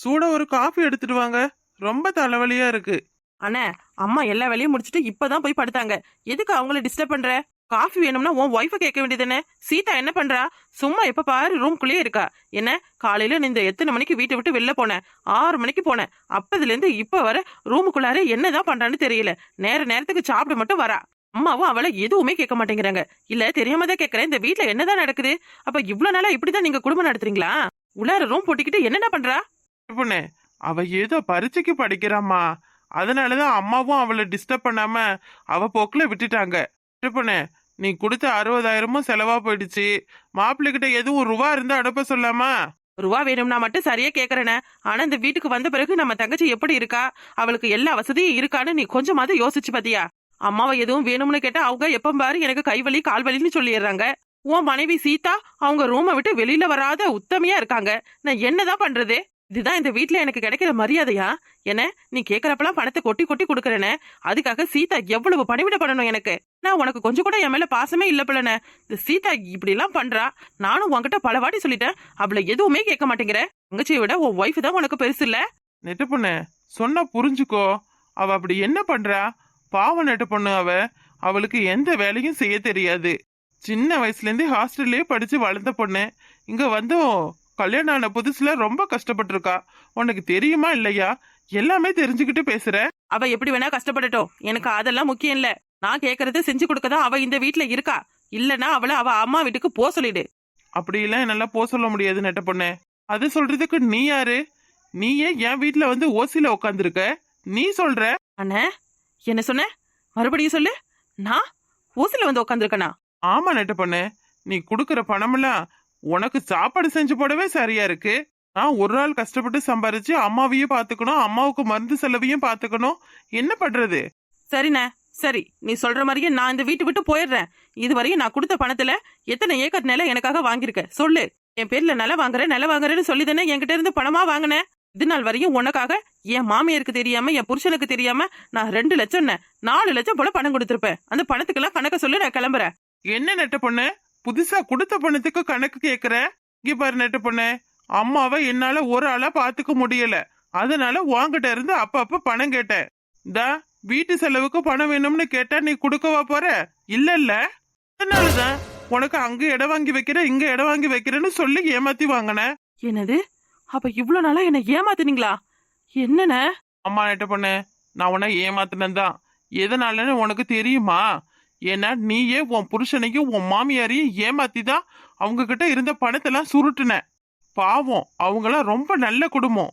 சூட ஒரு காஃபி எடுத்துட்டு வாங்க. ரொம்ப தலைவலியா இருக்கு. அண்ணே அம்மா எல்லா வேலையும் முடிச்சுட்டு இப்பதான் போய் படுத்தாங்க. எதுக்கு அவங்கள டிஸ்டர்ப் பண்ற? காஃபி வேணும்னா உன் ஒய்ஃபை கேட்க வேண்டியதுன்னு சீதா என்ன பண்றா? சும்மா எப்ப பாரு ரூம்குள்ளேயே இருக்கா. என்ன? காலையில நீ இந்த எத்தனை மணிக்கு வீட்டை விட்டு வெளில போனேன் ஆறு மணிக்கு போனேன் அப்பதுல இருந்து இப்ப வர ரூமுக்குள்ளார என்னதான் பண்றான்னு தெரியல. நேர நேரத்துக்கு சாப்பிட மட்டும் வரா. அம்மாவும் அவளை எதுவுமே கேட்க மாட்டேங்கிறாங்க. இல்ல தெரியாம தான் கேக்குறேன் இந்த வீட்டுல என்னதான் நடக்குது? அப்ப இவ்வளவு நாளா இப்படிதான் நீங்க குடும்பம் நடத்துறீங்களா? உள்ளார ரூம் போட்டுக்கிட்டு என்னென்ன பண்றா? பொண்ணு அவ ஏதோ பரீட்சைக்கு படிக்கிறாமா அதனாலதான் அம்மாவும் அவளை டிஸ்டர்ப் பண்ணாம அவ போக்குல விட்டுட்டாங்க. பொண்ணு நீ கொடுத்த அறுபதாயிரமும் செலவா போயிடுச்சு. மாப்பிள்ளைகிட்ட எதுவும் ரூபா இருந்தா அனுப்ப சொல்லாமா? ரூபா வேணும்னா மட்டும் சரியா கேக்குறேன. ஆனா இந்த வீட்டுக்கு வந்த பிறகு நம்ம தங்கச்சி எப்படி இருக்கா? அவளுக்கு எல்லா வசதியும் இருக்கான்னு நீ கொஞ்சமாவது யோசிச்சு பாத்தியா? அம்மாவை எதுவும் வேணும்னு கேட்டா அவங்க எப்ப பாரு எனக்கு கைவலி கால்வலின்னு சொல்லிடுறாங்க. உன் மனைவி சீதா அவங்க ரூமை விட்டு வெளியில வராத உத்தமையா இருக்காங்க. நான் என்னதான் பண்றது? இதுதான் இந்த வீட்டில் எனக்கு கிடைக்கிற மரியாதையா? என்ன நீ கேட்குறப்பெல்லாம் பணத்தை கொட்டி கொட்டி கொடுக்கறேனே? அதுக்காக சீதா எவ்வளவு பணிவிட பண்ணணும் எனக்கு? நான் உனக்கு கொஞ்சம் கூட என் மேலே பாசமே இல்லை பிள்ளன. இந்த சீதா இப்படிலாம் பண்ணுறா நானும் உன்கிட்ட பல வாட்டி சொல்லிட்டேன். அவளை எதுவுமே கேட்க மாட்டேங்கிற. தங்கச்சியை விட உன் ஒய்ஃப் தான் உனக்கு பெருசு இல்லை? நெட்டு பொண்ணு சொன்னா புரிஞ்சுக்கோ. அவ அப்படி என்ன பண்றா? பாவம் நெட்டு பொண்ணு அவ. அவளுக்கு எந்த வேலையும் செய்ய தெரியாது. சின்ன வயசுலேருந்து ஹாஸ்டல்லே படித்து வளர்ந்த பொண்ணு. இங்கே வந்தும் கல்யாணம் ஆன புதுசுல ரொம்ப கஷ்டப்பட்டிருக்கா. உனக்கு தெரியுமா இல்லையா? எல்லாமே தெரிஞ்சுக்கிட்டு பேசுற. அவ எப்படி வேணா கஷ்டப்படட்டும். எனக்கு அதெல்லாம் முக்கியம் இல்ல. நான் கேக்குறத செஞ்சு கொடுக்கதான் அவ இந்த வீட்ல இருக்கா? இல்லனா அவளை அவ அம்மா வீட்டுக்கு போ சொல்லிடு. அப்படியெல்லாம் என்னால போக சொல்ல முடியாது நெட்ட பொண்ணு. அது சொல்றதுக்கு நீ யாரு? நீயே என் வீட்ல வந்து ஓசில உட்காந்துருக்க நீ சொல்ற. அண்ணே என்ன சொன்ன? மறுபடியும் சொல்லு. நான் ஊசில வந்து உட்காந்துருக்கனா ஆமா நெட்ட பொண்ணு. நீ குடுக்கற பணமெல்லாம் உனக்கு சாப்பாடு செஞ்சு போடவே சரியா இருக்கு. நான் ஒரு நாள் கஷ்டப்பட்டு சம்பாரிச்சு அம்மாவையும் பாத்துக்கணும் அம்மாவுக்கு மருந்து செலவையும் பாத்துக்கணும். என்ன பண்றது? சரிண்ணே சரி. நீ சொல்ற மாதிரியே நான் இந்த வீட்டு விட்டு போயிடுறேன். இது வரையும் நான் கொடுத்த பணத்துல எத்தனை ஏக்கர் நிலம் எனக்காக வாங்கியிருக்க சொல்லு. என் பேர்ல நிலம் வாங்குறேன் நிலம் வாங்குறேன்னு சொல்லி தானே என்கிட்ட இருந்து பணமா வாங்கினேன் இது நாள் வரையும் உனக்காக என் மாமியாருக்கு தெரியாம என் புருஷனுக்கு தெரியாம நான் ரெண்டு லட்சம் நாலு லட்சம் போல பணம் கொடுத்திருப்பேன். அந்த பணத்துக்கெல்லாம் கணக்க சொல்லி நான் கிளம்புறேன். என்ன நெட்ட பொண்ணு? புதுசா கொடுத்த பணத்துக்கு கணக்கு கேக்குற? இங்க பாரு நெட்ட பொண்ணு. அம்மாவை என்னால ஒரு ஆளா பாத்துக்க முடியல. அதனால உன்கிட்ட இருந்து அப்பப்ப பணம் கேட்டேன். தா வீட்டு செலவுக்கு பணம் வேணும்னு கேட்டா நீ கொடுக்கவா போற? இல்ல இல்ல அதனாலதான் உனக்கு அங்க இடம் வாங்கி வைக்கிற இங்க இடம் வாங்கி வைக்கிறேன்னு சொல்லி ஏமாத்தி வாங்கினேன் என்னது? அப்ப இவ்வளவு நாளா என்ன ஏமாத்துனீங்களா? என்னண்ணே அம்மா நெட்ட பொண்ணு நான் உன்னை ஏமாத்தினேன் தான் எதனாலன்னு உனக்கு தெரியுமா? ஏன்னா நீயே உன் புருஷனையும் உன் மாமியாரையும் ஏமாத்தி தான் அவங்க கிட்ட இருந்த பணத்தெல்லாம் சுருட்டுன. பாவம் அவங்களாம் ரொம்ப நல்ல குடும்பம்.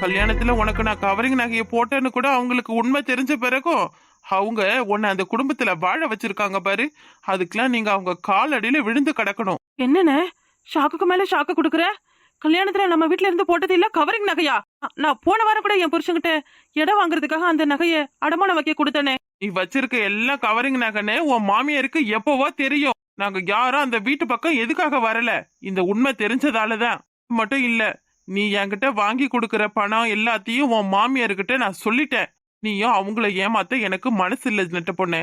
கல்யாணத்துல உனக்கு நான் கவரிங் நகையை போட்டேன்னு கூட அவங்களுக்கு உண்மை தெரிஞ்ச பிறகும் அவங்க உன்னை அந்த குடும்பத்துல வாழ வச்சிருக்காங்க பாரு. அதுக்கெல்லாம் நீங்க அவங்க காலடியில விழுந்து கிடக்கணும். என்னென்ன? ஷாக்குக்கு மேல ஷாக்கு கொடுக்குற? கல்யாணத்துல நம்ம வீட்ல இருந்து போட்டது இல்ல கவரிங் நகையா? நான் போன வாரம் கூட என் புருஷன்கிட்ட இடம் வாங்குறதுக்காக அந்த நகைய அடமானம் வைக்க கொடுத்தனே. நீ வச்சிருக்க எல்லா கவரிங் நகைன்னு உன் மாமியாருக்கு எப்பவோ தெரியும். நாங்க யாரும் அந்த வீட்டு பக்கம் எதுக்காக வரல? இந்த உண்மை தெரிஞ்சதாலதான். மட்டும் இல்ல நீ என்கிட்ட வாங்கி கொடுக்கற பணம் எல்லாத்தையும் உன் மாமியார்கிட்ட நான் சொல்லிட்டேன். நீயும் அவங்கள ஏமாத்த எனக்கு மனசு இல்ல நெட்ட பொண்ணு.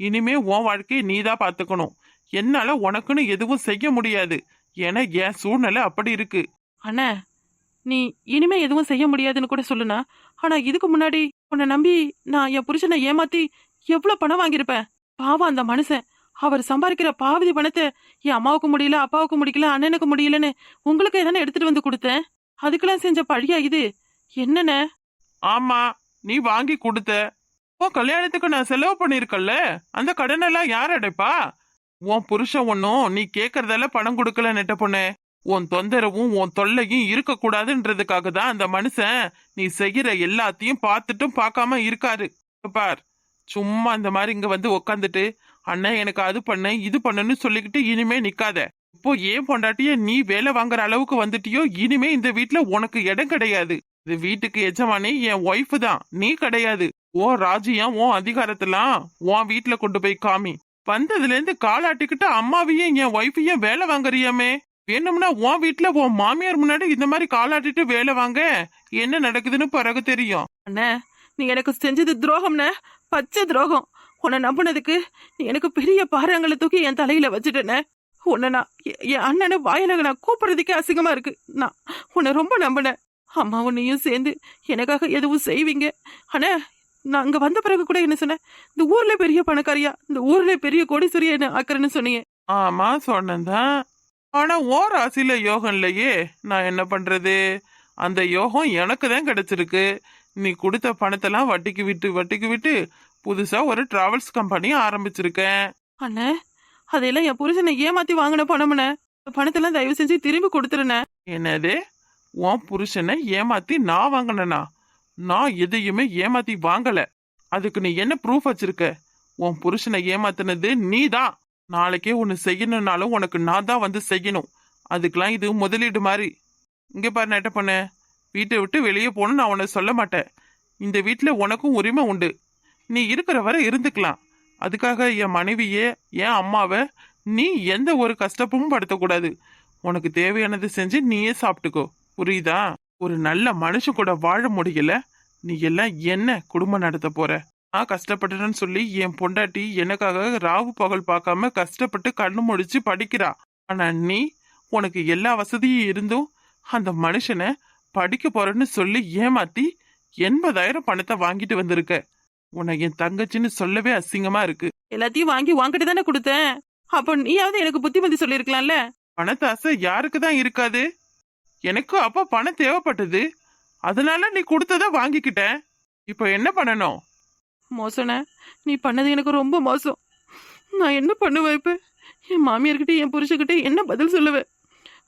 இனிமே உன் வாழ்க்கையை நீ தான் பாத்துக்கணும் என்னால உனக்குன்னு எதுவும் செய்ய முடியாது. ஏன்னா என் சூழ்நிலை அப்படி இருக்கு. அண்ணா நீ இனிமே எதுவும் செய்ய முடியாதுன்னு கூட சொல்லுனா ஆனா இதுக்கு முன்னாடி உன்னை நம்பி நான் என் புருஷனை ஏமாத்தி எவ்வளவு பணம் வாங்கியிருப்பேன். பாவம் அந்த மனுஷன். அவர் சம்பாதிக்கிற பாவதி பணத்தை என் அம்மாவுக்கு முடியல அப்பாவுக்கு முடியல அண்ணனுக்கு முடியலன்னு உங்களுக்கு என்னென்ன எடுத்துட்டு வந்து கொடுத்தேன்? அதுக்கெல்லாம் செஞ்ச பழியா இது? என்னென்ன ஆமா நீ வாங்கி கொடுத்த. உன் கல்யாணத்துக்கு நான் செலவு பண்ணிருக்கல்ல அந்த கடனெல்லாம் யார் அடைப்பா? உன் புருஷன் ஒன்னும் நீ கேக்குறதால பணம் கொடுக்கல நெட்ட பொண்ணு. உன் தொந்தரவும் உன் தொல்லையும் இருக்கக்கூடாதுன்றதுக்காக தான் அந்த மனுஷன் நீ செய்யற எல்லாத்தையும் பார்த்துட்டும் பார்க்காம இருக்காரு. பார் சும்மா இந்த மாதிரி இங்க வந்து உக்காந்துட்டு அண்ணன் எனக்கு அது பண்ண இது பண்ணுன்னு சொல்லிக்கிட்டு இனிமே நிக்காத. இப்போ ஏன் பொண்டாட்டிய நீ வேலை வாங்குற அளவுக்கு வந்துட்டியோ இனிமே இந்த வீட்ல உனக்கு இடம் கிடையாது. இது வீட்டுக்கு எஜமானி என் ஒய்ஃப் தான் நீ கிடையாது. ஓ ராஜியா உன் அதிகாரத்தெல்லாம் உன் வீட்டுல கொண்டு போய் காமி. வந்ததுல இருந்து காலாட்டிக்கிட்டு அம்மாவையும் என் ஒய்ஃபையும் வேலை வாங்குறியாமே? வேணும்னா உன் வீட்ல உன் மாமியார் முன்னாடி இந்த மாதிரி காலாட்டிட்டு வேலை வாங்க? என்ன நடக்குதுன்னு பிறகு தெரியும். அண்ணே நீ எனக்கு செஞ்சது துரோகம்ண்ணே. பச்சை துரோகம். உன்னை நம்பினதுக்கு நீ எனக்கு பெரிய பாறாங்களை தூக்கி என் தலையில வச்சுட்டேனே உன்னை நான் என் அண்ணனை வாயில நான் கூப்பிடுறதுக்கே அசிங்கமா இருக்கு. நான் உன்னை ரொம்ப நம்பினேன். அம்மாவும் நீயும் சேர்ந்து எனக்காக எதுவும் செய்வீங்க? ஆனா நான் அங்க வந்த பிறகு கூட என்ன சொன்னேன்? இந்த ஊர்ல பெரிய பணக்காரியா இந்த ஊர்ல பெரிய கோடீஸ்வரியா என்ன ஆக்குறேன்னு சொன்னீங்க. ஆமா சொன்னதான் ஆனா ஓ ராசியில யோகம் இல்லையே. நான் என்ன பண்றது? அந்த யோகம் எனக்கு தான் கிடைச்சிருக்கு. நீ கொடுத்த பணத்தெல்லாம் வட்டிக்கு விட்டு வட்டிக்கு விட்டு புதுசா ஒரு டிராவல்ஸ் கம்பெனி ஆரம்பிச்சிருக்கேன். அண்ணே அதையெல்லாம் என் புருஷனை ஏமாத்தி வாங்கின பணம்ண்ணே இந்த பணத்தெல்லாம் தயவு செஞ்சு திரும்பி கொடுத்துருண்ணே. என்னது? உன் புருஷனை ஏமாத்தி நான் வாங்கினேனா? நான் எதையுமே ஏமாத்தி வாங்கல. அதுக்கு நீ என்ன ப்ரூஃப் வச்சிருக்க? உன் புருஷனை ஏமாத்தினது நீ தான் நாளைக்கே ஒன்று செய்யணுன்னாலும் உனக்கு நான் தான் வந்து செய்யணும். அதுக்கெலாம் இது முதலீடு மாதிரி. இங்கே பாரு நட்ட பண்ண. வீட்டை விட்டு வெளியே போகணும் நான் உன்னை சொல்ல மாட்டேன். இந்த வீட்டில் உனக்கும் உரிமை உண்டு. நீ இருக்கிற வரை இருந்துக்கலாம். அதுக்காக என் மனைவியே என் அம்மாவை நீ எந்த ஒரு கஷ்டப்பும் படுத்தக்கூடாது. உனக்கு தேவையானது செஞ்சு நீயே சாப்பிட்டுக்கோ. புரியுதா? ஒரு நல்ல மனுஷன் கூட வாழ முடியல. நீ எல்லாம் என்ன குடும்பம் நடத்த போற? நான் கஷ்டப்பட்டுன்னு சொல்லி என் பொண்டாட்டி எனக்காக ராவு பகல் பார்க்காம கஷ்டப்பட்டு கண்ணு முடிச்சு படிக்கிறா. ஆனா நீ உனக்கு எல்லா வசதியும் இருந்தும் அந்த மனுஷனை படிக்க போறேன்னு சொல்லி ஏமாத்தி எண்பதாயிரம் பணத்தை வாங்கிட்டு வந்திருக்க. உன்னை என் தங்கச்சின்னு சொல்லவே அசிங்கமா இருக்கு. எல்லாத்தையும் வாங்கி வாங்கிட்டு தானே கொடுத்தேன். அப்போ நீயாவது எனக்கு புத்திமதி சொல்லியிருக்கலாம்ல? பணத்தாசை யாருக்கு தான் இருக்காது? எனக்கு அப்ப பணம் தேவைப்பட்டது. அதனால நீ கொடுத்தத வாங்கிக்கிட்டேன். இப்போ என்ன பண்ணணும்? மோசன. நீ பண்ணது எனக்கு ரொம்ப மோசம். நான் என்ன பண்ணுவேன் இப்போ? என் மாமியார்கிட்ட என் புருஷக்கிட்ட என்ன பதில் சொல்லுவேன்?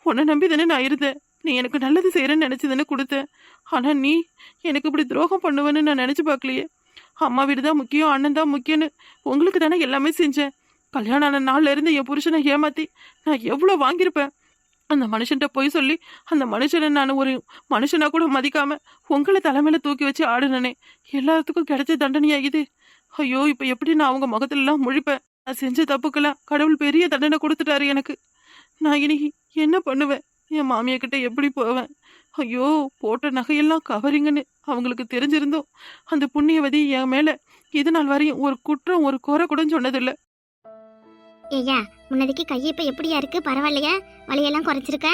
உன்னை நம்பி தானே நான் இருந்தேன். நீ எனக்கு நல்லது செய்கிறேன்னு நினச்சி தானே கொடுத்தேன். ஆனால் நீ எனக்கு இப்படி துரோகம் பண்ணுவேன்னு நான் நினச்சி பார்க்கலையே. அம்மா வீடு தான் முக்கியம் அண்ணன் தான் முக்கியம்னு உங்களுக்கு தானே எல்லாமே செஞ்சேன். கல்யாணம் ஆன நாளில் இருந்து என் புருஷனை ஏமாற்றி நான் எவ்வளோ வாங்கியிருப்பேன்? அந்த மனுஷன்ட்ட போய் சொல்லி அந்த மனுஷனை நான் ஒரு மனுஷனா கூட மதிக்காம உங்களை தலைமையில தூக்கி வச்சு ஆடுனனே. எல்லாத்துக்கும் கிடைச்ச தண்டனையா இது ஐயோ இப்ப எப்படி நான் அவங்க முகத்துல எல்லாம் முழிப்பேன்? நான் செஞ்ச தப்புக்கெல்லாம் கடவுள் பெரிய தண்டனை கொடுத்துட்டாரு எனக்கு. நான் இனி என்ன பண்ணுவேன்? என் மாமியக்கிட்ட எப்படி போவேன்? ஐயோ போட்ட நகையெல்லாம் கவரிங்கன்னு அவங்களுக்கு தெரிஞ்சிருந்தோம். அந்த புண்ணியவதி என் மேல இது நாள் வரையும் ஒரு குற்றம் ஒரு குறை கூட சொன்னதில்லை. ஏய்யா முன்னதுக்கு கை இப்ப எப்படியா இருக்கு? பரவாயில்லையா? வலியெல்லாம் குறைச்சிருக்க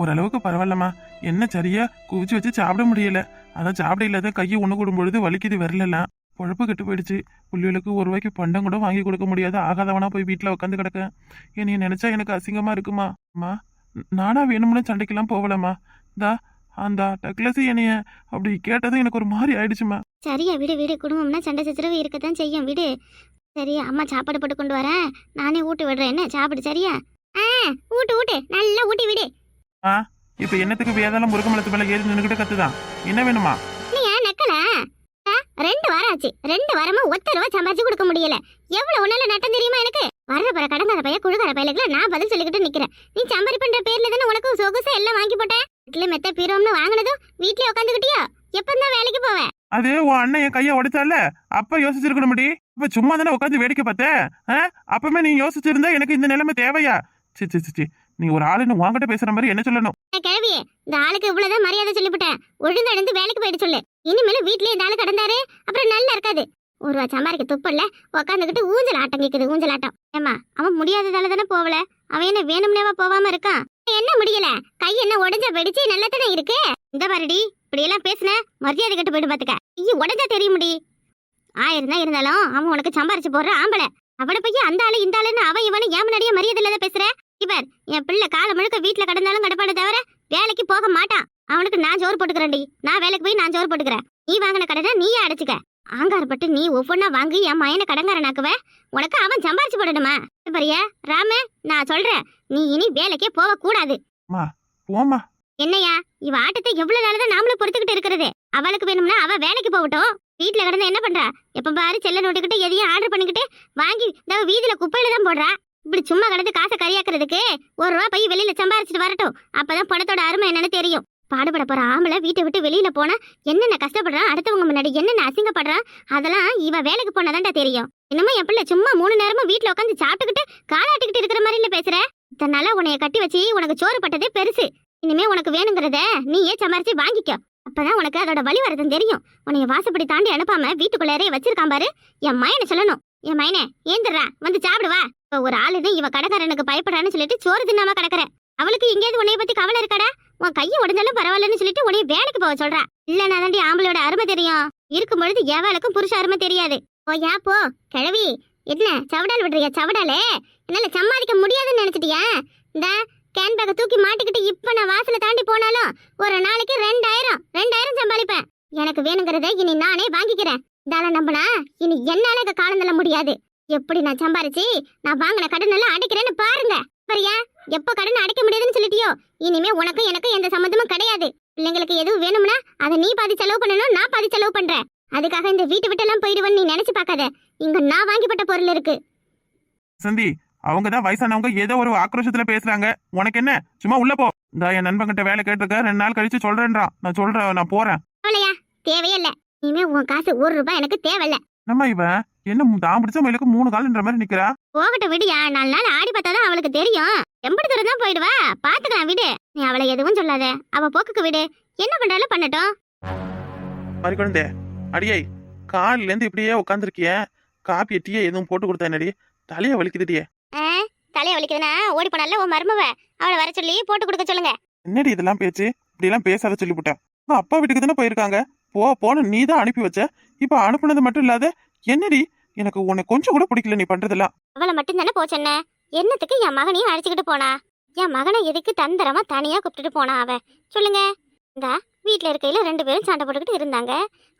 ஓரளவுக்கு பரவாயில்லம்மா. என்ன சரியா? குவிச்சு வச்சு சாப்பிட முடியல. அதான் சாப்பிட இல்லாத கையை ஒண்ணு கூடும் பொழுது வலிக்குது விரலெல்லாம். பொழப்பு கெட்டு போயிடுச்சு. புள்ளிகளுக்கு ஒரு ரூபாய்க்கு பண்டம் கூட வாங்கி கொடுக்க முடியாது ஆகாதவனா போய் வீட்டில் உட்காந்து கிடக்க. என்னைய நினைச்சா எனக்கு அசிங்கமா இருக்குமா? அம்மா நானா வேணும்னு சண்டைக்கெல்லாம் போகலம்மா தா அந்த டக்லஸ் என்னைய அப்படி கேட்டதும் எனக்கு ஒரு மாதிரி ஆயிடுச்சுமா சரியா விடு விடு. குடும்பம்னா சண்டை சச்சரவு இருக்கத்தான் செய்யும். விடு. சரி அம்மா சாப்பாடு போட்டு கொண்டு வரேன். நானே ஊட்டி விடுறேன். என்ன சாப்பிடு சரியா? ஆ ஊட்டு ஊட்டு. நல்லா ஊட்டி விடு. இப்ப என்னத்துக்கு வேதாளம் முருகமலத்து மேல ஏறி நின்னுகிட்டு கத்துதான் என்ன வேணுமா? இல்லையா நக்கல? ஆ, ரெண்டு வாரம் ஆச்சு. ரெண்டு வாரமா ஒத்த ரூபா சம்பாதிச்சு கொடுக்க முடியல. எவ்வளவு உன்னால நட்டம் தெரியுமா எனக்கு? வர்ற பிற கடங்கார பைய குழுகார பையலுக்குல நான் பதில் சொல்லிக்கிட்டு நிக்கிறேன். நீ சம்பாரி பண்ற பேர்ல தானே உனக்கு சொகுசா எல்லாம் வாங்கி போட்டேன்? வீட்டுல மெத்த பீரோம்னு வாங்கினதும் வீட்லயே உட்காந்துக்கிட்டியோ? எப்பந்தான் வேலைக்கு போவேன் அது உன் அண்ணன் என் கையை உடைச்சால? அப்ப யோசிச்சிருக்கணும் முடி இப்ப சும்மா தானே உட்காந்து வேடிக்கை பார்த்தேன் அப்பவுமே நீ யோசிச்சிருந்தா எனக்கு இந்த நிலைமை தேவையா? சி சி சி, நீ ஒரு ஆளுன்னு உன்கிட்ட பேசுற மாதிரி என்ன சொல்லணும்? கேள்வி இந்த ஆளுக்கு இவ்வளவுதான் மரியாதை சொல்லிவிட்டேன். ஒழுங்கா எழுந்து வேலைக்கு போயிட்டு சொல்லு. இனிமேல வீட்லயே இந்த ஆளு கடந்தாரு அப்புறம் நல்லா இருக்காது. ஒரு ரூபா சம்பாதிக்க துப்பல்ல உட்காந்துக்கிட்டு ஊஞ்சல் ஆட்டம் கேக்குது ஊஞ்சல் ஆட்டம். ஏமா அவன் முடியாததால தானே போகல அவன் என்ன வேணும்னேவா போகாம இருக்கான் என்ன முடியல? கை என்ன உடஞ்ச வெடிச்சு நல்லா தானே இருக்கு? இந்த பாருடி இப்படி எல்லாம் பேசுன மரியாதை கட்டு போயிட்டு பாத்துக்க. ஐயோ உடஞ்சா தெரியும் முடி ஆயிரம் தான் இருந்தாலும் அவன் உனக்கு சம்பாரிச்சு போடுற ஆம்பளை. அவனை போய் அந்த ஆளு இந்த ஆளுன்னு அவன் இவனு ஏன் முன்னாடியே மரியாதை இல்லாத பேசுற இவர் என் பிள்ளை காலம் முழுக்க வீட்டுல கடந்தாலும் கடப்பாடு தவிர வேலைக்கு போக மாட்டான். அவனுக்கு நான் சோறு போட்டுக்கிறேன்டி. நான் வேலைக்கு போய் நான் சோறு போட்டுக்கிறேன். நீ வாங்கின கடனை நீயே அடைச்சுக்க. ஆங்காரப்பட்டு நீ ஒவ்வொன்னா வாங்கி என் மயனை கடங்காரனாக்குவ? உனக்கு அவன் சம்பாரிச்சு போடணுமா? பாரியா ராமு நான் சொல்றேன். நீ இனி வேலைக்கே போக கூடாது என்னையா இவ ஆட்டத்தை எவ்வளவு நாள் தான் நாமளும் பொறுத்துக்கிட்டு இருக்கிறது? அவளுக்கு வேணும்னா அவ வேலைக்கு போகட்டும். வீட்டில் கிடந்து என்ன பண்றா? எப்ப பாரு செல்ல நோட்டுக்கிட்டு எதையும் ஆர்டர் பண்ணிக்கிட்டு வாங்கி இந்த வீதியில குப்பையில தான் போடுறா. இப்படி சும்மா கிடந்து காசை கரியாக்குறதுக்கு ஒரு ரூபா போய் வெளியில சம்பாரிச்சிட்டு வரட்டும். அப்பதான் பணத்தோட அருமை என்னன்னு தெரியும். பாடுபட போற ஆம்பளை வீட்டை விட்டு வெளியில போனா என்னென்ன கஷ்டப்படுறான் அடுத்தவங்க முன்னாடி என்னென்ன அசிங்கப்படுறான் அதெல்லாம் இவ வேலைக்கு போனதான்டா தெரியும். என்னமோ என் பிள்ளை சும்மா மூணு நேரமும் வீட்டுல உட்காந்து சாப்பிட்டுக்கிட்டு காலாட்டிக்கிட்டு இருக்கிற மாதிரி இல்ல பேசுற? இத்தனால உன்னைய கட்டி வச்சு உனக்கு சோறு பட்டதே பெருசு. இனிமே உனக்கு வேணுங்கிறத நீயே சம்பாரிச்சு வாங்கிக்கோ. அப்பதான் உனக்கு அதோட வழி வரதும் தெரியும். உன்னைய வாசப்படி தாண்டி அனுப்பாம வீட்டுக்குள்ளாரே வச்சிருக்கான் பாரு. என் மயனை சொல்லணும். என் மயனே ஏந்திரா வந்து சாப்பிடுவா இப்ப ஒரு ஆளுன்னு இவ கடைக்காரனுக்கு பயப்படுறான்னு சொல்லிட்டு சோறு தின்னாம கிடக்குற அவளுக்கு எங்கேயாவது உன்னைய பத்தி கவலை இருக்காடா? உன் கையை உடஞ்சாலும் பரவாயில்லன்னு சொல்லிட்டு உன்னைய வேலைக்கு போக சொல்றா. இல்லனா தாண்டி ஆம்பளோட அருமை தெரியும். இருக்கும் பொழுது எவளுக்கும் புருஷ அருமை தெரியாது. போயா போ. கிழவி என்ன சவடால் விடுறியா சவடாலே? என்னால சம்பாதிக்க முடியாதுன்னு நினைச்சிட்டியா? இந்த கேன் பேக்கை தூக்கி மாட்டிக்கிட்டு இப்ப நான் வாசல தாண்டி போனாலும் ஒரு நாளைக்கு ரெண்டாயிரம் ரெண்டாயிரம் சம்பாதிப்பேன். எனக்கு வேணுங்கிறத இனி நானே வாங்கிக்கிறேன். தான நம்பினா இனி என்னால எங்க காலம் தள்ள முடியாது. எப்படி நான் சம்பாரிச்சு நான் வாங்கின கடன் எல்லாம் அடைக்கிறேன்னு பாருங்க. சரியா? எப்ப கடன் அடைக்க முடியாதுன்னு சொல்லிட்டியோ இனிமே உனக்கும் எனக்கும் எந்த சம்மந்தமும் கிடையாது. பிள்ளைங்களுக்கு எதுவும் வேணும்னா அதை நீ பாதி செலவு பண்ணணும் நான் பாதி செலவு பண்றேன். அதுக்காக இந்த வீட்டு விட்டெல்லாம் போயிடுவேன்னு நீ நினைச்சு பார்க்காத. இங்க நான் வாங்கிப்பட்ட பொருள் இருக்கு. சந்தி அவங்க தான் வயசானவங்க ஏதோ ஒரு ஆக்ரோஷத்துல பேசுறாங்க. உனக்கு என்ன? சும்மா உள்ள போ. இந்த என் நண்பன்கிட்ட வேலை கேட்டிருக்க ரெண்டு நாள் கழிச்சு சொல்றேன்றான். நான் சொல்றேன் நான் போறேன். அவளையா தேவையே இல்ல இனிமே உன் காசு ஒரு ரூபாய் எனக்கு தேவையில்ல. நம்ம இவன் என்ன தான் பிடிச்ச மயிலுக்கு மூணு கால்ன்ற மாதிரி நிக்கிறா? போகட்டும் விடியா. நாலு நாள் ஆடி பார்த்தாதான் அவளுக்கு தெரியும். எம்படி தூரம் தான் போயிடுவா? பாத்துக்கலாம் விடு. நீ அவளை எதுவும் சொல்லாத. அவ போக்குக்கு விடு. என்ன பண்றாலும் பண்ணட்டும். மாதிரி குழந்தை அடியே காலில இருந்து இப்படியே உட்காந்துருக்கிய காப்பி டீயை எதுவும் போட்டு கொடுத்தா என்னடி? தலைய வலிக்குதுடியே ஆ, தலைய வலிக்குதுன்னா ஓடி போனால உன் மருமவ? அவளை வர சொல்லி போட்டு கொடுக்க சொல்லுங்க. என்னடி இதெல்லாம் பேச்சு? இப்படி எல்லாம் பேசாத சொல்லிவிட்டேன் அப்பா வீட்டுக்கு தானே போயிருக்காங்க. போ போன நீ தான் அனுப்பி வச்ச. இப்ப அனுப்புனது மட்டும் இல்லாத என்னடி? எனக்கு உன்னை கொஞ்சம் கூட பிடிக்கல நீ பண்றதெல்லாம். அவளை மட்டும் தானே போச்சென்ன என்னத்துக்கு என் மகனையும் அழைச்சிக்கிட்டு போனா? என் மகனை எதுக்கு தந்திரமா தனியா கூப்பிட்டுட்டு போனா அவ? சொல்லுங்க. இந்த வீட்ல இருக்கையில ரெண்டு பேரும் சண்டை போட்டுக்கிட்டு இருந்தாங்க.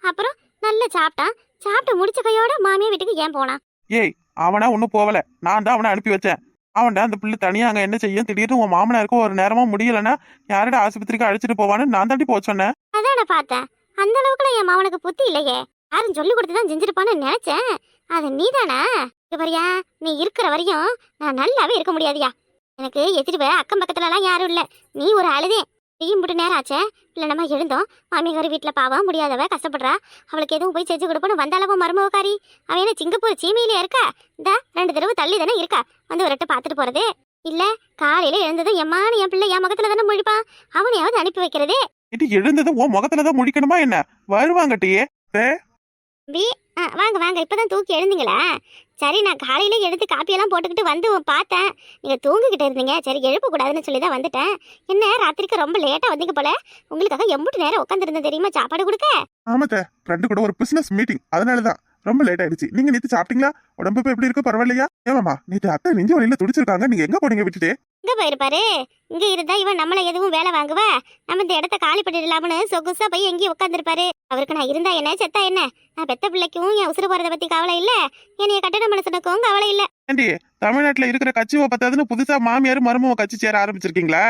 அப்புறம் நல்லா சாப்பிட்டான். சாப்பிட்டு முடிச்ச கையோட மாமியா வீட்டுக்கு ஏன் போனா ஏய் அவனா ஒன்னும் போகல நான் தான் அவனை அனுப்பி வச்சேன். அவன்டா அந்த பிள்ளை தனியாக அங்கே என்ன செய்யும்? திடீர்னு உன் மாமனாருக்கு ஒரு நேரமா முடியலன்னா யாரோட ஆஸ்பத்திரிக்கு அழைச்சிட்டு போவான்னு நான் தாண்டி போக சொன்னேன். அதான் நான் பார்த்தேன். அந்த அளவுக்குலாம் என் மாமனுக்கு புத்தி இல்லையே. யாரும் சொல்லி கொடுத்து தான் செஞ்சிருப்பான்னு நினைச்சேன். அது நீதானா? இங்க பாரியா நீ இருக்கிற வரையும் நான் நல்லாவே இருக்க முடியாதியா. எனக்கு எதிர்வு அக்கம் பக்கத்துலலாம் யாரும் இல்ல. நீ ஒரு அழுதே. நீயும் முட்டு நேரம் ஆச்சே இல்லை நம்ம எழுந்தோம். மாமியார் வீட்டில் பாவம் முடியாதவ கஷ்டப்படுறா. அவளுக்கு எதுவும் போய் செஞ்சு கொடுப்போன்னு வந்தாளவோ மருமவக்காரி அவன் என்ன சிங்கப்பூர் சீமையில இருக்கா? இந்த ரெண்டு தடவை தள்ளி தானே இருக்கா? வந்து ஒரு பார்த்துட்டு போறது. இல்ல காலையில எழுந்ததும் எம்மானு என் பிள்ளை என் முகத்துல தானே முழிப்பான். அவனையாவது அனுப்பி வைக்கிறதே. இது எழுந்தது உன் முகத்துல தான் முடிக்கணுமா என்ன? வருவாங்கட்டியே. பி ஆ, வாங்க வாங்க. இப்பதான் தூக்கி எழுந்தீங்களா? சரி நான் காலையில் எடுத்து காப்பியெல்லாம் போட்டுக்கிட்டு வந்து பார்த்தேன். நீங்கள் தூங்கிக்கிட்டு இருந்தீங்க. சரி எழுப்பக்கூடாதுன்னு சொல்லி தான் வந்துட்டேன். என்ன ராத்திரிக்கு ரொம்ப லேட்டாக வந்தீங்க போல. உங்களுக்காக எம்பிட்டு நேரம் உட்காந்துருந்தேன் தெரியுமா? சாப்பாடு கொடுக்க? ஆமாத்த ஃப்ரெண்டு கூட ஒரு பிஸ்னஸ் மீட்டிங் அதனாலதான். ரொம்ப லேட் ஆயிடுச்சு. நீங்க நேத்து சாப்பிட்டீங்களா? உடம்பு இப்ப எப்படி இருக்கு? பரவாயில்லையா? ஏமாமா நேத்து அத்தை நெஞ்சு வழியில துடிச்சிருக்காங்க. நீங்க எங்க போனீங்க விட்டுட்டு? இங்க போயிருப்பாரு இங்க இருந்தா இவன் நம்மள எதுவும் வேலை வாங்குவ? நம்ம இந்த இடத்த காலி பண்ணிடலாம்னு சொகுசா போய் எங்கேயும் உட்காந்துருப்பாரு அவருக்கு நான் இருந்தா என்ன? செத்தா என்ன? நான் பெத்த பிள்ளைக்கும் என் உசுறு போறத பத்தி கவலை இல்ல. என்னைய கட்டண மனுஷனுக்கும் கவலை இல்ல. ஏண்டி தமிழ்நாட்டுல இருக்கிற கட்சியை பத்தாதுன்னு புதுசா மாமியார் மருமக கட்சி சேர ஆரம்பிச்சிருக்கீங்களா?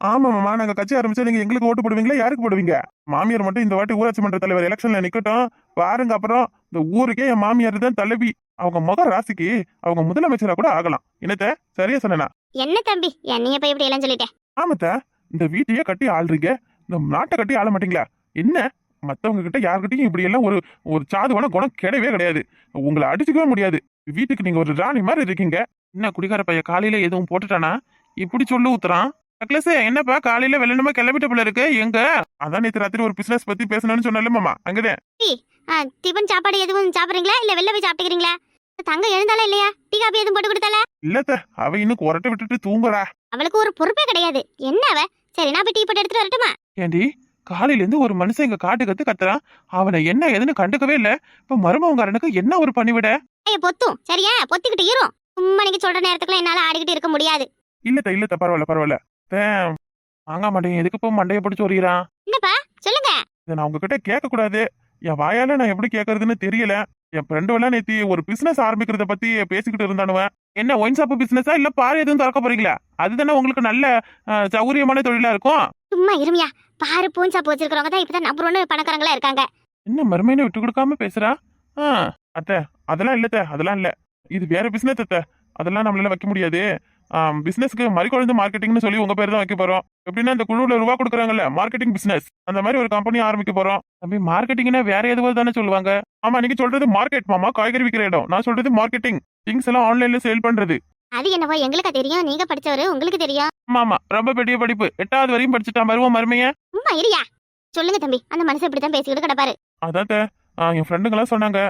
ஆமா மாமா நாங்க கட்சி ஆரம்பிச்சா நீங்க எங்களுக்கு ஓட்டு போடுவீங்களா? யாருக்கு போடுவீங்க? மாமியார் மட்டும் இந்த வாட்டி ஊராட்சி மன்ற தலைவர் எலெக்ஷன்ல நிக்கட்டும். பாருங்க அப்புறம் இந்த ஊருக்கே என் மாமியார் தான் தலைவி அவங்க முக ராசிக்கு அவங்க முதலமைச்சரா கூட ஆகலாம். என்னத்த? சரியா சொன்னா என்ன தம்பி? என்னைய போய் இப்படி எல்லாம் சொல்லிட்டேன் ஆமாத்த. இந்த வீட்டையே கட்டி ஆள்றீங்க. இந்த நாட்டை கட்டி ஆள மாட்டீங்களா? என்ன? மத்தவங்க கிட்ட யார்கிட்டயும் இப்படி எல்லாம் ஒரு ஒரு சாதுவான குணம் கிடையவே கிடையாது. உங்களை அடிச்சுக்கவே முடியாது. வீட்டுக்கு நீங்க ஒரு ராணி மாதிரி இருக்கீங்க. என்ன குடிகார பையன் காலையில எதுவும் போட்டுட்டானா? இப்படி சொல்லு ஊத்துறான். நக்லஸ் என்னப்பா காலையில வெள்ளனமா கிளம்பிட்ட போல இருக்கு. எங்க? அதான் நேத்து ராத்திரி ஒரு பிசினஸ் பத்தி பேசணும்னு சொன்னால மாமா. அங்கதே ஆ, டிபன் சாப்பாடு எதுவும் சாப்பிடுறீங்களா? இல்ல வெளில போய் சாப்பிட்டுக்கிறீங்களா? தங்க எழுந்தாளா இல்லையா? டீ காபி எதுவும் போட்டு கொடுத்தால இல்லத்த அவ இன்னும் குரட்டை விட்டுட்டு தூங்குறா. அவளுக்கு ஒரு பொறுப்பே கிடையாது. என்ன அவ? சரி நான் போய் டீ போட்டு எடுத்துட்டு வரட்டுமா? ஏண்டி காலையில இருந்து ஒரு மனுஷன் இங்க காட்டு கத்து கத்துறான். அவனை என்ன ஏதுன்னு கண்டுக்கவே இல்ல. இப்ப மருமவங்காரனுக்கு என்ன ஒரு பணிவிட? ஐய பொத்தும். சரியா? பொத்திக்கிட்டு இரும் சும்மா நீங்க சொல்ற நேரத்துக்குள்ள என்னால ஆடிக்கிட்டு இருக்க முடியாது. இல்லத்த இல்லத்த பரவாயில்ல பரவாயில்ல. தேம். வாங்க மாட்டேன். எதுக்கு இப்போ மண்டையை பிடிச்சி வருகிறான் என்னப்பா? சொல்லுங்க. இதை நான் உங்ககிட்ட கேட்க கூடாது என் வாயால நான் எப்படி கேட்கறதுன்னு தெரியல. என் ஃப்ரெண்டு எல்லாம் நேத்தி ஒரு பிசினஸ் ஆரம்பிக்கிறத பத்தி பேசிக்கிட்டு இருந்தானுவன் என்ன ஒயின் ஷாப் பிசினஸா இல்ல பாரு எதுவும் திறக்க போறீங்களா? அதுதானே உங்களுக்கு நல்ல அஹ், சௌகரியமான தொழிலா இருக்கும். சும்மா இருமியா. பாரு பூஞ்சா போச்சிருக்கிறவங்க தான் இப்பதான் நம்பர் ஒன்று பணக்காரங்களா இருக்காங்க. என்ன மருமையினை விட்டு கொடுக்காம பேசுறா? ஆ அத்தை அதெல்லாம் இல்லத்த அதெல்லாம் இல்ல. இது வேற பிசினஸ் அத்தை. அதெல்லாம் நம்மளால வைக்க முடியாது. பிசினஸ்க்கு மறிக்குழந்து மார்க்கெட்டிங்னு சொல்லி உங்க பேர் தான் வைக்க போறோம். எப்படின்னா இந்த குழுவுல ரூபா கொடுக்குறாங்கல்ல மார்க்கெட்டிங் பிசினஸ் அந்த மாதிரி ஒரு கம்பெனி ஆரம்பிக்க போறோம். தம்பி மார்க்கெட்டிங்னா வேற எதுவும் தானே சொல்லுவாங்க? ஆமா நீங்க சொல்றது மார்க்கெட் மாமா காய்கறி விற்கிற இடம். நான் சொல்றது மார்க்கெட்டிங் திங்ஸ் எல்லாம் ஆன்லைன்ல சேல் பண்றது. அது என்னவோ எங்களுக்கு தெரியும்? நீங்க படிச்சவரு உங்களுக்கு தெரியும். ஆமா ரொம்ப பெரிய படிப்பு. எட்டாவது வரையும் படிச்சுட்டா மருவம் மருமைய? இருயா சொல்லுங்க தம்பி அந்த மனுஷன் இப்படித்தான் பேசிக்கிட்டு கிடப்பாரு. அதான் என் ஃப்ரெண்டுங்கெல்லாம் சொன்னாங்க.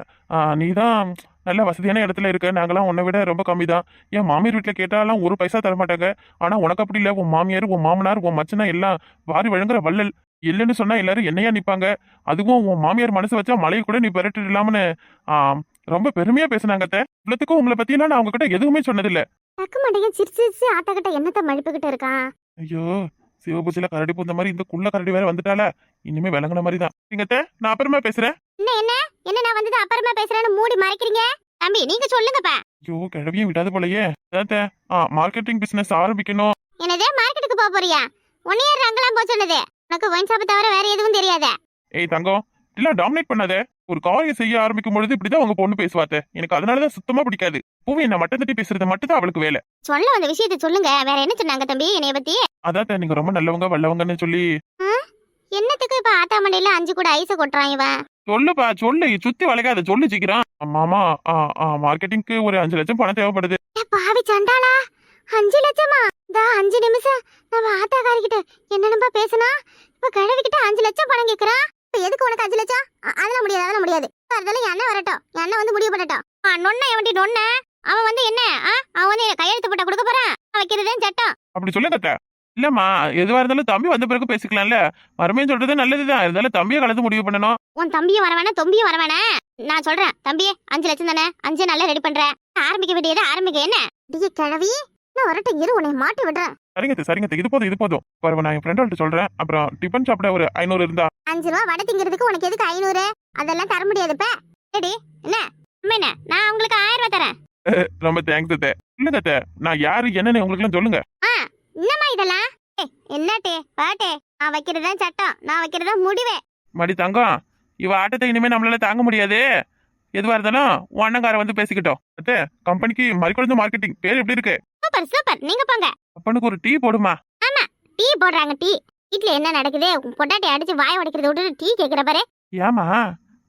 நீ தான் நல்ல வசதியான இடத்துல இருக்க. நாங்களாம் உன்னை விட ரொம்ப கம்மி தான் என் மாமியார் வீட்டில் கேட்டாலாம் ஒரு பைசா தர மாட்டாங்க ஆனா உனக்கு அப்படி இல்லை. உன் மாமியார் உன் மாமனார் உன் மச்சனா எல்லாம் வாரி வழங்குற வள்ளல். இல்லைன்னு சொன்னா எல்லாரும் என்னையா நிப்பாங்க? அதுவும் உன் மாமியார் மனசு வச்சா மலையை கூட நீ பெரட்டு இல்லாமன்னு. ரொம்ப பெருமையா பேசுனாங்க இவ்வளத்துக்கும் உங்களை பத்தியெல்லாம் நான் உங்ககிட்ட எதுவுமே சொன்னதில்ல. தக்க மாட்டேங்க. சிரிச்சு சிரிச்சு ஆத்தா கிட்ட என்னத்த மழுப்புக்கிட்டு இருக்கான்? ஐயோ சிவபூஜையில கரடி பூந்த மாதிரி இந்த குள்ள கரடி வேற வந்துட்டால இனிமே விளங்குன மாதிரி தான் நீங்க நான் அப்புறமா பேசுறேன் என்ன என்ன? என்ன நான் வந்தது அப்புறமா பேசுறேன்னு மூடி மறைக்கிறீங்க? தம்பி நீங்க சொல்லுங்கப்பா. ஐயோ கிழவியும் விடாது போலயே. அதான் ஆ மார்க்கெட்டிங் பிசினஸ் ஆரம்பிக்கணும். என்னதே மார்க்கெட்டுக்கு போக போறியா? ஒன் இயர் அங்கெல்லாம் போக சொன்னது. உனக்கு ஒயின் ஷாப் தவிர வேற எதுவும் தெரியாதா. ஏய் தங்கம் இல்ல டாமினேட் பண்ணாத. ஒரு காரியம் செய்ய ஆரம்பிக்கும் பொழுது இப்படிதான் உங்க பொண்ணு பேசுவாத்த. எனக்கு அதனாலதான் சுத்தமா பிடிக்காது. பூவி என்ன மட்டம் தட்டி பேசுறது மட்டும் தான் அவளுக்கு வேலை. சொல்ல வந்த விஷயத்த சொல்லுங்க. வேற என்ன சொன்னாங்க தம்பி என்னைய பத்தி? அதான் நீங்க ரொம்ப நல்லவங்க வல்லவங்கன்னு சொல்லி. என்னத்துக்கு இப்ப ஆத்தா மண்டையில அஞ்சு கூட ஐஸ கொட்டுறான் இவன்? சொல்லுப்பா சொல்லு. சுத்தி வளைக்காத. சொல்லு சீக்கிரம். மாமா மார்க்கெட்டிங்க்கு ஒரு அஞ்சு லட்சம் பணம் தேவைப்படுது. பாவி சண்டாளா? அஞ்சு லட்சமா? இந்த அஞ்சு நிமிஷம். நம்ம ஆத்தாக்காரிக்கிட்ட என்னென்னப்பா பேசுனா? இப்ப கிழவிக்கிட்ட அஞ்சு லட்சம் பணம் கேக்குறான் இப்ப எதுக்கு உனக்கு அஞ்சு லட்சம்? அதெல்லாம் முடியாது அதெல்லாம் முடியாது. அதெல்லாம் என் அண்ணன் வரட்டும். என் அண்ணன் வந்து முடிவு பண்ணட்டும். நொண்ண எவன்டி நொண்ண. அவன் வந்து என்ன? ஆ? அவன் வந்து கையெழுத்து போட்டா கொடுக்க போறான் வைக்கிறதே சட்டம். அப்படி சொல்லுங்க. இல்லம்மா எதுவா இருந்தாலும் தம்பி வந்த பிறகு பேசிக்கலாம்ல. மறுமையும் சொல்றது நல்லதுதான். இருந்தாலும் தம்பியை கலந்து முடிவு பண்ணணும். உன் தம்பியும் வர தொம்பியும் வர வேணாம். நான் சொல்றேன் தம்பியே அஞ்சு லட்சம் தானே. அஞ்சு நல்லா ரெடி பண்றேன் ஆரம்பிக்க வேண்டியது ஆரம்பிக்க. என்ன? கிழவி. நான் வரட்ட இரு உன்னை மாட்டி விடுறேன். சரிங்க சரிங்க இது போதும் இது போதும். பரவ நான் என் ஃப்ரெண்டோட சொல்றேன். அப்புறம் டிஃபன் சாப்பிட ஒரு ஐநூறு இருந்தா? அஞ்சு ரூபா வடை திங்கிறதுக்கு உனக்கு எதுக்கு ஐநூறு? அதெல்லாம் தர முடியாதுப்ப சரி என்ன? அம்மா என்ன? நான் உங்களுக்கு ஆயிரம் ரூபாய் தரேன். ரொம்ப தேங்க்ஸ் அத்தை இல்லங்க அத்தை, நான் யாரு என்னன்னு உங்களுக்கு எல்லாம் சொல்லுங்க. ஆ என்னம்மா இதெல்லாம்? என்னட்டே பாட்டே. நான் வைக்கிறதா சட்டம். நான் வைக்கிறதா முடிவே. மடி தங்கம் இவ ஆட்டத்தை இனிமே நம்மளால தாங்க முடியாது. எதுவா இருந்தாலும் உன் அண்ணங்கார வந்து பேசிக்கிட்டோம். அத்தை கம்பெனிக்கு மறிக்கொழுந்து மார்க்கெட்டிங் பேர் எப்படி இருக்கு? Super super. நீங்க போங்க. அப்பனுக்கு ஒரு டீ போடுமா? டீ போடுறாங்க டீ. வீட்ல என்ன நடக்குது? பொட்டாட்டி அடிச்சு வாய உடைக்கிறத விட்டுட்டு டீ கேக்குற பாரு. ஏமா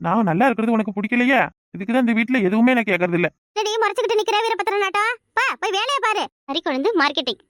நான் நல்லா இருக்கிறது உனக்கு பிடிக்கலையா. இதுக்குதான் இந்த வீட்டுல எதுவுமே எனக்கு கேட்கறது இல்ல ரெடி முறைச்சுக்கிட்டு நிக்கிற வீரபத்திர நாட்டம் பா போய் வேலையை பாரு. மறிக்கொழுந்து மார்க்கெட்டிங்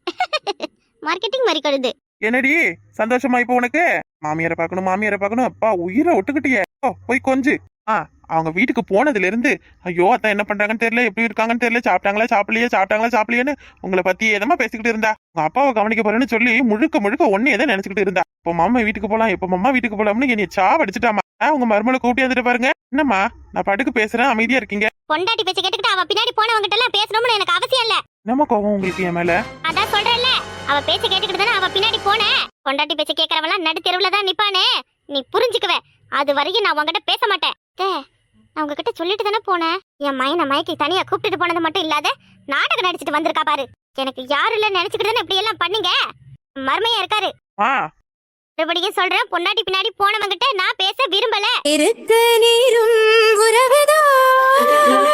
மார்க்கெட்டிங் மறிக்கொழுந்து என்னடி சந்தோஷமா இப்போ உனக்கு? மாமியாரை பார்க்கணும் மாமியாரை பார்க்கணும். அப்பா உயிரை விட்டுக்கிட்டியே ஓ போய் கொஞ்சு. ஆ அவங்க வீட்டுக்கு போனதுல இருந்து ஐயோ அத்தான் என்ன பண்றாங்கன்னு தெரியல எப்படி இருக்காங்கன்னு தெரியல சாப்பிட்டாங்களா சாப்பிடலையே சாப்பிட்டாங்களா சாப்பிடலையேன்னு உங்களை பத்தி எதமா பேசிக்கிட்டு இருந்தா. உங்க அப்பாவை கவனிக்க போறேன்னு சொல்லி முழுக்க முழுக்க ஒன்னே தான் நினைச்சுக்கிட்டு இருந்தா. இப்போ மாமா வீட்டுக்கு போலாம் இப்போ மாமா வீட்டுக்கு போலாம்னு என்னைய சாவடிச்சிட்டாமா. உங்க மருமலை கூப்பிட்டு வந்துட்டு பாருங்க. என்னம்மா நான் படுக்கு பேசுறேன் அமைதியா இருக்கீங்க. பொண்டாட்டி பேச்சு கேட்டுக்கிட்டு அவ பின்னாடி போனவங்கிட்ட எல்லாம் பேசணும்னு எனக்கு அவசியம் இல்ல. என்னம்மா கோவம் உங்களுக்கு என் மேல? அதான் சொல்றேன்ல அவ பேச்சு கேட்டுக்கிட்டு தானே அவ பின்னாடி போன. பொண்டாட்டி பேச்சு கேட்கறவெல்லாம் நடு தெருவுல தான் நிப்பானே. நீ புரிஞ்சுக்குவ. அது வரைக்கும் நான் உன்கிட்ட பேச மாட்டேன். அத்தை நான் உங்ககிட்ட சொல்லிட்டு தானே போனேன். என் மயனை மயக்கி தனியா கூப்பிட்டுட்டு போனது மட்டும் இல்லாத நாடகம் நடிச்சிட்டு வந்திருக்கா பாரு. எனக்கு யாரு இல்ல நினைச்சுக்கிட்டு இப்படி எல்லாம் பண்ணுங்க? மர்மையா இருக்காரு. மறுபடியும் சொல்றேன் பொண்டாட்டி பின்னாடி போனவங்கிட்ட நான் பேச விரும்பல. இருக்க நீரும் உறவுதான்.